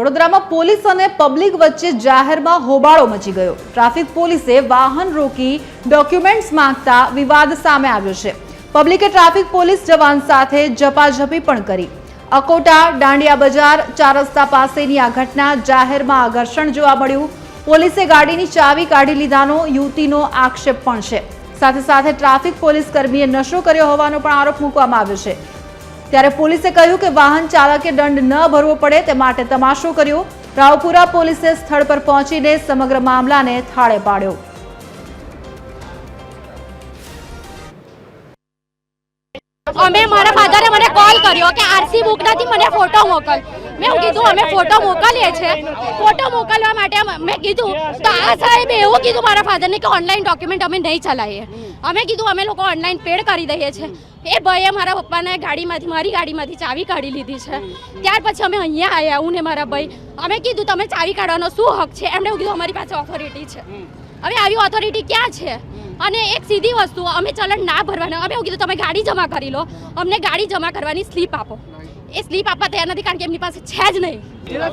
વડોદરામાં પોલીસ અને પબ્લિક વચ્ચે જાહેરમાં હોબાળો મચી ગયો. ટ્રાફિક પોલીસે વાહન રોકી ડોક્યુમેન્ટ્સ માંગતા વિવાદ સામે આવ્યો છે. પબ્લિકે ટ્રાફિક પોલીસ જવાન સાથે ઝપાઝપી પણ કરી. અકોટા, દાંડિયા બજાર, ચાર રસ્તા પાસેની આ ઘટના જાહેરમાં આકર્ષણ જોવા મળ્યું. પોલીસે ગાડીની ચાવી કાઢી લીધાનો યુવતીનો આક્ષેપ પણ છે. સાથે સાથે ટ્રાફિક પોલીસ કર્મીએ નશો કર્યો હોવાનો પણ આરોપ મૂકવામાં આવ્યો છે. ત્યારે પોલીસે કહ્યું કે વાહન ચાલકે દંડ ન ભરવો પડે તે માટે તમાશો કર્યો. રાવપુરા પોલીસે સ્થળ પર પહોંચીને સમગ્ર મામલાને થાળે પાડ્યો. અમે મારા ફાધરે મને કોલ કર્યો કે આરસી બુક નથી મને ફોટો મોકલ. મેં કીધું, અમે ફોટો મોકલીએ છે ફોટો મોકલવા માટે મેં કીધું, તો આ સાહેબે એવું કીધું મારા ફાધરને કે ઓનલાઈન ડોક્યુમેન્ટ અમે નહીં ચલાવીએ. અમે કીધું, અમે લોકો ઓનલાઈન પેડ કરી દઈએ છીએ. એ ભાઈએ મારા પપ્પાને ગાડીમાંથી મારી ગાડીમાંથી ચાવી કાઢી લીધી છે. ત્યાર પછી અમે અહીંયા આવ્યા હું ને મારા ભાઈ. અમે કીધું, તમે ચાવી કાઢવાનો શું હક છે? એમણે કીધું, અમારી પાસે ઓથોરિટી છે. હવે આવી ઓથોરિટી ક્યાં છે? અને એક સીધી વસ્તુ અમે ચલણ ના ભરવાના. અમે એવું કીધું તમે ગાડી જમા કરી લો. અમને ગાડી જમા કરવાની સ્લીપ આપો. એ સ્લીપ આપવા તૈયાર નથી કારણ કે એમની પાસે છે જ નહીં.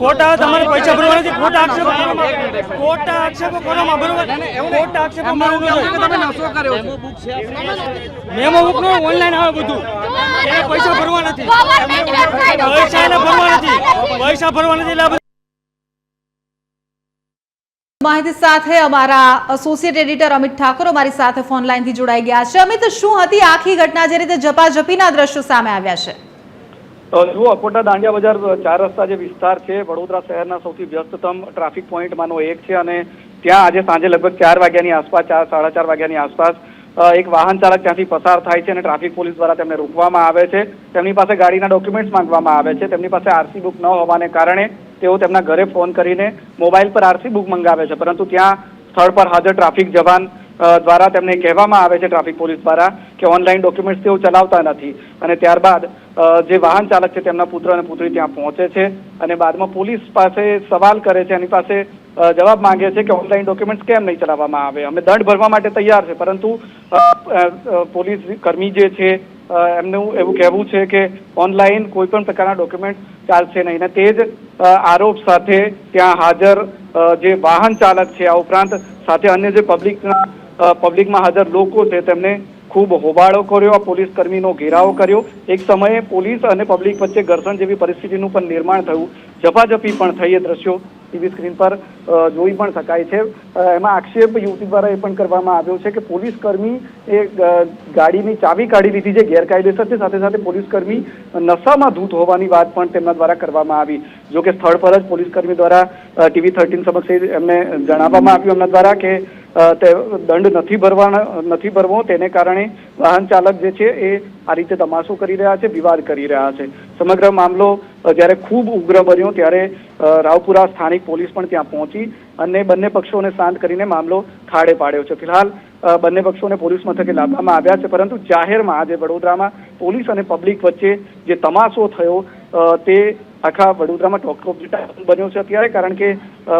ખોટા તમારે પૈસા ભરવા નથી ખોટા આક્ષેપો ખોટા આક્ષેપો કરવામાં બરોબર ખોટા આક્ષેપો મારું નથી. મેમો બુક નો ઓનલાઈન આવે બધું. પૈસા ભરવા નથી. પૈસા ભરવા નથી. પૈસા ભરવા નથી બધું માહિતી સાથે અમારા એસોસિએટ એડિટર અમિત ઠાકોર અમારી સાથે ફોન લાઈનથી જોડાઈ ગયા છે. અમિત, શું હતી આખી ઘટના જે રીતે જપાજપીના દ્રશ્યો સામે આવ્યા છે? જુઓ, અકોટા દાંડિયા બજાર ચાર રસ્તા જે વિસ્તાર છે, વડોદરા શહેરના સૌથી વ્યસ્તતમ ટ્રાફિક પોઈન્ટમાંનો એક છે અને ત્યાં આજે સાંજે લગભગ ચાર વાગ્યાની આસપાસ, ચાર, સાડા ચાર વાગ્યાની આસપાસ એક વાહન ચાલક ત્યાંથી પસાર થાય છે અને ટ્રાફિક પોલીસ દ્વારા તેમને રોકવામાં આવે છે. તેમની પાસે ગાડીના ડોક્યુમેન્ટ્સ માંગવામાં આવે છે. તેમની પાસે આરસી બુક ન હોવાને કારણે તેઓ તેમના ઘરે ફોન કરીને મોબાઈલ પર આરસી બુક મંગાવે છે. પરંતુ ત્યાં સ્થળ પર હાજર ટ્રાફિક જવાન દ્વારા તેમને કહેવામાં આવે છે ટ્રાફિક પોલીસ દ્વારા કે ઓનલાઈન ડોક્યુમેન્ટ્સ તેઓ ચલાવતા નથી. અને ત્યારબાદ જે વાહન ચાલક છે તેમના પુત્ર અને પુત્રી ત્યાં પહોંચે છે અને બાદમાં પોલીસ પાસે સવાલ કરે છે, એની પાસે જવાબ માંગે છે કે ઓનલાઈન ડોક્યુમેન્ટ્સ કેમ નહીં ચલાવવામાં આવે. અમે દંડ ભરવા માટે તૈયાર છે, પરંતુ પોલીસ કર્મી જે છે એમનું એવું કહેવું છે કે ઓનલાઈન કોઈ પણ પ્રકારના ડોક્યુમેન્ટ ચાલશે નહીં. અને તે જ આરોપ સાથે ત્યાં હાજર જે વાહન ચાલક છે, આ ઉપરાંત સાથે અન્ય જે પબ્લિકના પબ્લિકમાં હાજર લોકો છે, તેમને ખૂબ હોબાળો કર્યો, આ પોલીસ કર્મીનો ઘેરાવો કર્યો. એક સમયે પોલીસ અને પબ્લિક વચ્ચે ઘર્ષણ જેવી પરિસ્થિતિનું પણ નિર્માણ થયું. ઝપાઝપી પણ થઈ એ દ્રશ્યો ટીવી સ્ક્રીન પર જોઈ પણ શકાય છે. એમાં આક્ષેપ યુવતી દ્વારા એ પણ કરવામાં આવ્યો છે કે પોલીસ કર્મી એ ગાડીની ચાવી કાઢી લીધી છે ગેરકાયદેસર છે. સાથે સાથે પોલીસ કર્મી નશામાં ધૂત હોવાની વાત પણ તેમના દ્વારા કરવામાં આવી. જો કે સ્થળ પર જ પોલીસ કર્મી દ્વારા ટીવી થર્ટીન સમક્ષ એમને જણાવવામાં આવ્યું એમના દ્વારા કે તે દંડ નથી ભરવાના, નથી ભરવો. તેને કારણે વાહન ચાલક જે છે એ આ રીતે તમાશો કરી રહ્યા છે, વિવાદ કરી રહ્યા છે. સમગ્ર મામલો જ્યારે ખૂબ ઉગ્ર બન્યો ત્યારે રાવપુરા સ્થાનિક પોલીસ પણ ત્યાં પહોંચી અને બંને પક્ષોને શાંત કરીને મામલો ખાડે પાડ્યો છે. ફિલહાલ બંને પક્ષોને પોલીસ મથકે લાવવામાં આવ્યા છે, પરંતુ જાહેરમાં આજે વડોદરામાં પોલીસ અને પબ્લિક વચ્ચે જે તમાશો થયો તે આખા વડોદરામાં ટોક બન્યો છે અત્યારે, કારણ કે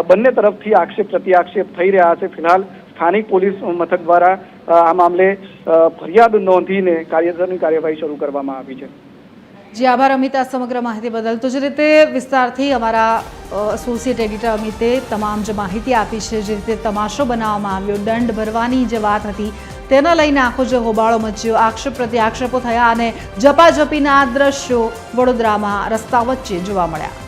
બંને તરફથી આક્ષેપ પ્રતિ આક્ષેપ થઈ રહ્યા છે. ફિલહાલ સ્થાનિક પોલીસ મથક દ્વારા આ મામલે ફરિયાદ નોંધીને કાયદેસરની કાર્યવાહી શરૂ કરવામાં આવી છે. જી, આભાર અમિત, આ સમગ્ર માહિતી બદલ. તો જે રીતે વિસ્તારથી અમારા એસોસિએટ એડિટર અમિતે તમામ જે માહિતી આપી છે, જે રીતે તમાશો બનાવવામાં આવ્યો, દંડ ભરવાની જે વાત હતી, તેના લઈને આખો જે હોબાળો મચ્યો, આક્ષેપ પ્રત્યે આક્ષેપો થયા અને ઝપાઝપીના દ્રશ્યો વડોદરામાં રસ્તા વચ્ચે જોવા મળ્યા.